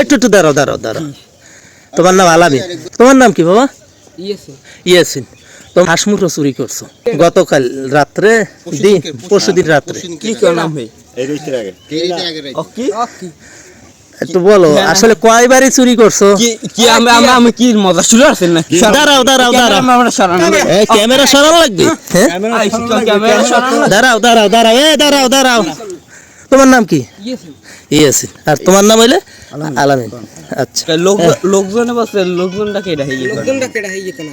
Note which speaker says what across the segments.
Speaker 1: একটু একটু দাঁড়াও দাঁড়াও দাঁড়াও। তোমার নাম আলামিন তোমার নাম কি বাবা? ইয়াসিন। তুমি হাঁস মুঠো চুরি করছ। গতকাল রাত্রে দিন পরশু দিন রাত্রে।
Speaker 2: কি নাম
Speaker 1: একটু বলো আসলে কয়বারই চুরি করছ?
Speaker 2: কি কি আমি কি মজা শুরু আছেন না
Speaker 1: দাঁড়াও দাঁড়াও দাঁড়াও।
Speaker 2: সরানো
Speaker 1: ক্যামেরা সরানো লাগবে? হ্যাঁ?
Speaker 2: ক্যামেরা সরানো
Speaker 1: দাঁড়াও দাঁড়াও দাঁড়াও এ দাঁড়াও দাঁড়াও। তোমার নাম কি? ইয়াসিন আর তোমার নাম হইলে? আলামিন। আচ্ছা।
Speaker 2: লোক লোকজনে বসে লোকজনটা কেডা হই লোকজনটা কেডা হই যেতে না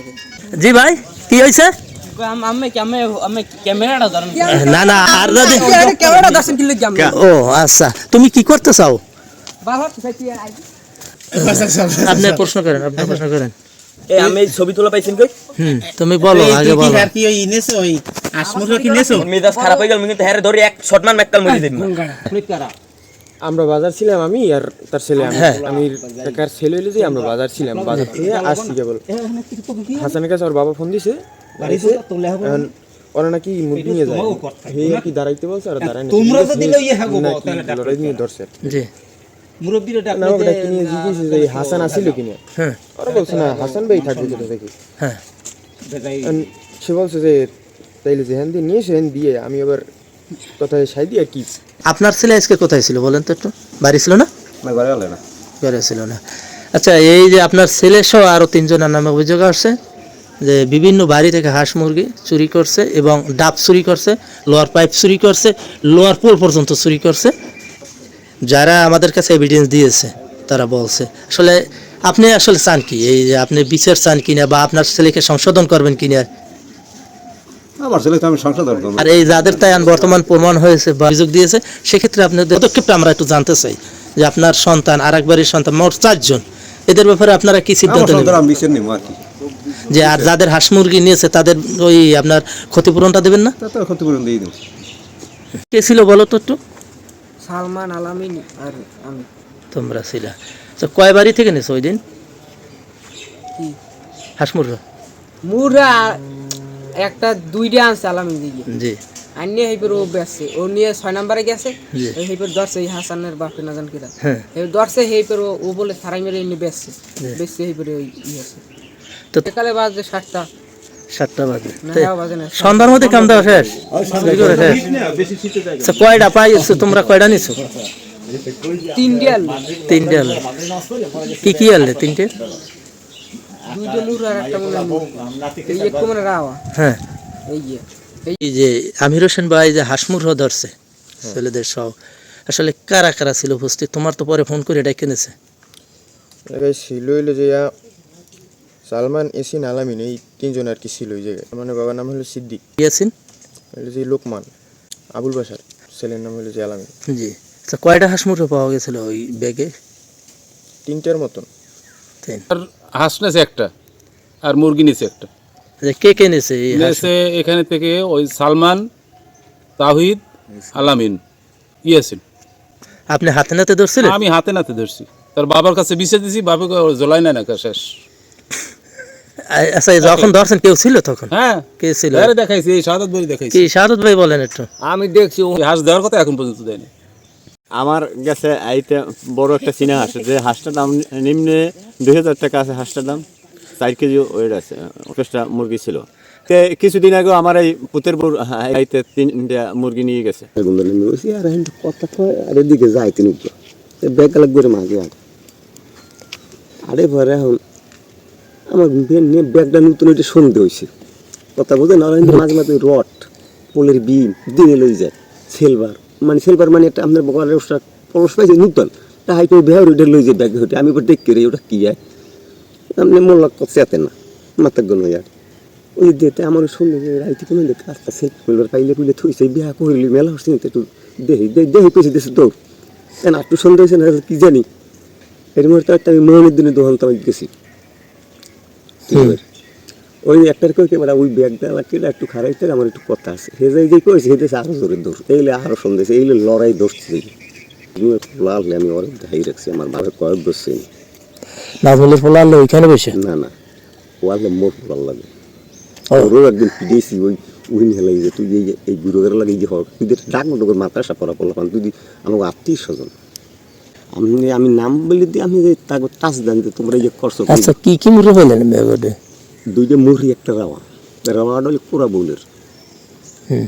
Speaker 1: জি ভাই কি
Speaker 2: ধরেন?
Speaker 1: না না আর যদি ও আচ্ছা। তুমি কি করতে চাও? আপনি প্রশ্ন করেন আপনি প্রশ্ন করেন।
Speaker 2: এই আমি ছবি তোলা পাইছেন কই?
Speaker 1: হুম তুমি বলো আগে বলো।
Speaker 3: কি ওই কি নেছো
Speaker 2: মেজাজ খারাপ হয়ে গেল আমি কিন্তু হ্যারে ধরে এক শটমান মেকাল মরি দেব
Speaker 4: আমরা বাজার ছিলাম আমি আর তার ছেলে আমি।
Speaker 1: হ্যাঁ।
Speaker 4: আমি একার ছেলে হইলে যে আমরা বাজার ছিলাম বাজার থেকে আসছি কেবল। হাসানের কাছে ওর বাবা ফোন দিছে ওরা নাকি মুরগি নিয়ে যায়। হে কি দাঁড়াইতে বলছে? আর দাঁড়ায়
Speaker 3: তোমরা যদি লইয়ে হাগো
Speaker 4: নাকি লড়াই নিয়ে ধরছে।
Speaker 1: জি।
Speaker 3: মুরব্বিরে ডাক
Speaker 4: না ওটা কিনে জিজ্ঞেস যে হাসান আসিল কিনে?
Speaker 1: হ্যাঁ।
Speaker 4: ওরা বলছে না হাসান ভাই থাকবে যেটা দেখি।
Speaker 1: হ্যাঁ।
Speaker 4: সে বলছে যে তাইলে যে হ্যান দিয়ে নিয়ে এসে দিয়ে আমি আবার কথায় সাই দিয়ে আর কি?
Speaker 1: আপনার ছেলে আজকে কোথায় ছিল বলেন তো একটু? বাড়ি ছিল না? ঘরে ছিল না। আচ্ছা এই যে আপনার ছেলে সহ আরও তিনজনের নামে অভিযোগ আসছে যে বিভিন্ন বাড়ি থেকে হাঁস মুরগি চুরি করছে এবং ডাব চুরি করছে লোয়ার পাইপ চুরি করছে লোয়ার পোল পর্যন্ত চুরি করছে। যারা আমাদের কাছে এভিডেন্স দিয়েছে তারা বলছে। আসলে আপনি আসলে চান কি? এই যে আপনি বিচার চান কিনা বা আপনার ছেলেকে সংশোধন করবেন কিনা?
Speaker 5: আমার ছেলে তো আমি করব
Speaker 1: আর এই যাদের তাই বর্তমান প্রমাণ হয়েছে বা অভিযোগ দিয়েছে সেক্ষেত্রে আপনাদের পদক্ষেপটা আমরা একটু জানতে চাই যে আপনার সন্তান আর একবারের সন্তান মোট চারজন। এদের ব্যাপারে আপনারা কি সিদ্ধান্ত নেবেন? যে আর যাদের হাঁস মুরগি নিয়েছে তাদের ওই আপনার ক্ষতিপূরণটা দেবেন না?
Speaker 5: ক্ষতিপূরণ দিয়ে দেবো।
Speaker 1: কে ছিল বলো তো একটু?
Speaker 2: সালমান আলামিন আর আমি।
Speaker 1: তোমরা ছিল। তো কয় বাড়ি থেকে নিয়েছো ওই দিন? হাঁস মুরগি।
Speaker 2: মুরা একটা দুইটা আনছে আলামিন দিকে
Speaker 1: জি।
Speaker 2: আনিয়ে হেইপর ও বেসছে ও নিয়ে ছয় নম্বরে গেছে ধরছে এই হাসানের বাপে না জান কিরা।
Speaker 1: হ্যাঁ।
Speaker 2: এই ধরছে ও- ও বলে সারাই মেরে বেসছে বেসছে হেইপরে ওই ই আছে।
Speaker 1: তো
Speaker 2: সকালে বাজে সাতটা।
Speaker 1: সাতটা বাজে।
Speaker 2: না
Speaker 1: তো
Speaker 2: হ্যাঁ বাজে না
Speaker 1: সন্ধ্যার মধ্যে কাম দেওয়া শেষ? শেষ? আচ্ছা, কয়টা পাইছো তোমরা কয়টা নিছো?
Speaker 2: তিনটে আনলো।
Speaker 1: তিনটে আনলে। কি কি আনলে? তিনটে?
Speaker 2: দুইটা মুর আর একটা মনে এই একটু মানে রাওয়া।
Speaker 1: হ্যাঁ।
Speaker 2: এই যে।
Speaker 1: এই যে আমির হোসেন ভাই যে হাসমুর ধরছে ছেলেদের আসলে কারা কারা ছিল উপস্থিত? তোমার তো পরে ফোন করে ডেকে নিছে।
Speaker 4: ছিল হইল যে সালমান এসিন আলামিন এই তিনজন আর কি ছিল ওই জায়গায়। মানে বাবার নাম হলো সিদ্দিক।
Speaker 1: ইয়াসিন?
Speaker 4: হলো যে লোকমান আবুল বাসার ছেলের নাম হলো যে আলামিন।
Speaker 1: জি। আচ্ছা কয়টা হাসমুর পাওয়া গেছিল ওই ব্যাগে?
Speaker 4: তিনটার মতন।
Speaker 1: তিন
Speaker 6: আর হাঁস নেছে একটা আর মুরগি নিছে একটা।
Speaker 1: কে কে নিছে এই
Speaker 6: নেছে এখানে থেকে ওই সালমান তাহিদ আলামিন ইয়াসিন।
Speaker 1: আপনি হাতে নাতে ধরছিলেন?
Speaker 6: আমি হাতে নাতে ধরছি। তার বাবার কাছে বিছে দিছি বাবাকে জলাই না না শেষ?
Speaker 1: আচ্ছা যখন ধরছেন কেউ ছিল তখন?
Speaker 6: হ্যাঁ।
Speaker 1: কে ছিল?
Speaker 6: আরে দেখাইছি এই সাদাত বই দেখাইছি।
Speaker 1: কি শাহাদত ভাই বলেন একটু।
Speaker 2: আমি দেখছি
Speaker 6: ওই হাঁস দেওয়ার কথা এখন পর্যন্ত দেয়নি।
Speaker 7: আমার কাছে আইতে বড় একটা চিনা হাঁস যে হাঁসটার দাম নিম্নে দুই হাজার টাকা আছে হাঁসটার দাম, চার কেজি ওয়েট আছে অফিসটা মুরগি ছিল। তে কিছুদিন আগে আমার এই পুতের বউ আইতে তিনটা মুরগি নিয়ে গেছে।
Speaker 8: আর কথা কয় আর এদিকে যাই তিনি ব্যাগ লাগবে রে মাঝে আর আরে পরে এখন আমার নিয়ে ব্যাগটা নতুন ওইটা সন্ধে হয়েছে কথা আর এখন মাঝে মাঝে রড, পোলের বিম, দিনে লই যায় সিলভার মানে সিলভার মানে একটা আপনার বকালের ওটা পরশ পাইছে নতুন। তা হাইকে বেহার ওইটা লই যায় ব্যাগ হইতে। আমি এবার দেখতে রে, ওটা কি যায় আপনি মোল্লা কথা এতে না। মাথা গণ আর ওই দিতে আমার শুনলে যে রাইতে কোনো দেখে আস্তে সেলফি করল পাইলে পুইলে থইছে বিয়া করিলি, মেলা হচ্ছে একটু দেহি দেহি পেয়েছি দেশে তো। কেন একটু সন্দেহ হয়েছে না, কি জানি। এর মধ্যে একটা আমি মোহামের দিনে দোকান তো গেছি? ওই একটার কই কেবল ওই ব্যাগটা লাগছে একটু খারাইতে আমার একটু কথা আছে। সে যাই যে কইছে সে দেশে আরও জোরে দৌড় এইলে আরও সন্দেহ এইলে লড়াই লাল আমি অনেক ধাই রাখছি আমার বাবা কয়েক বসছে
Speaker 1: নাজমুলের ফোলা আনলে ওইখানে বসে?
Speaker 8: না না মোর ভালো লাগে।
Speaker 1: ও।
Speaker 8: ওরও একদিন পিডিয়েছি ওই উইন হেলাই যে তুই এই এই বুড়োদের লাগে যে হক তুই ডাক মতো করে মাথা সাপড়া পড়লা পান তুই আমাকে আত্মীয় স্বজন। আমি আমি নাম বলে দিই আমি তাকে টাচ দেন তোমরা ইয়ে করছ কি?
Speaker 1: আচ্ছা কি কি মুড়ে পাইলেন ব্যাগটে
Speaker 8: দুইটা মুড়ি একটা রাওয়া। রাওয়াটা হলে কোরা বউলের।
Speaker 1: হুম।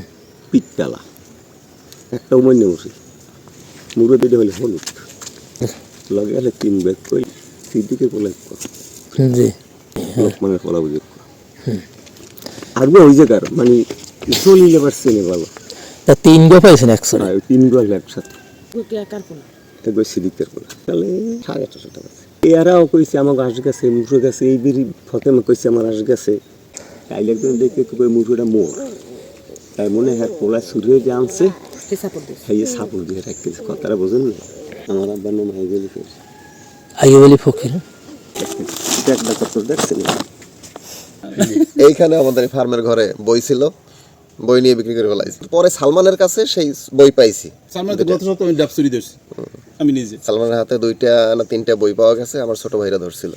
Speaker 8: পিঠপালা একটা অমান্য মুড়ি মুড়ে দুইটা হলে হলুদ। লগে হলে তিন ব্যাগ কই সিদ্দিকে বলে
Speaker 1: জি।
Speaker 8: লোকমানের ফলা বুঝে আরবে ওই জায়গার মানে চলিলে পারছে না ভালো।
Speaker 1: তা তিন গো পাইছেন একশো
Speaker 8: আর ওই তিন গল একসাথে। একবার সিদ্দিকের বলে তাহলে সাড়ে আটশো টাকা। এরাও কইছে আমাকে আস গেছে মুঠো গেছে এই বিড়ি ফতেমা কইছে আমার আস গেছে তাইলে একজন দেখে কই মুঠোটা মোর তাই মনে হয় পোলা ছুরি যে আনছে এই সাপোর্ট দিয়ে রাখতেছে কথাটা বোঝেন না আমার আব্বার নাম হাই গেলি
Speaker 1: আগে বলি ফকির
Speaker 8: একটা কত দেখছেন
Speaker 9: এইখানে আমাদের ফার্মের ঘরে বই ছিল বই নিয়ে বিক্রি করে ফেলাইছি। পরে সালমানের কাছে সেই বই পাইছি।
Speaker 6: সালমান গত সপ্তাহে আমি ডাব ধরছি। আমি নিজে।
Speaker 9: সালমানের হাতে দুইটা না তিনটা বই পাওয়া গেছে আমার ছোট ভাইরা ধরছিল।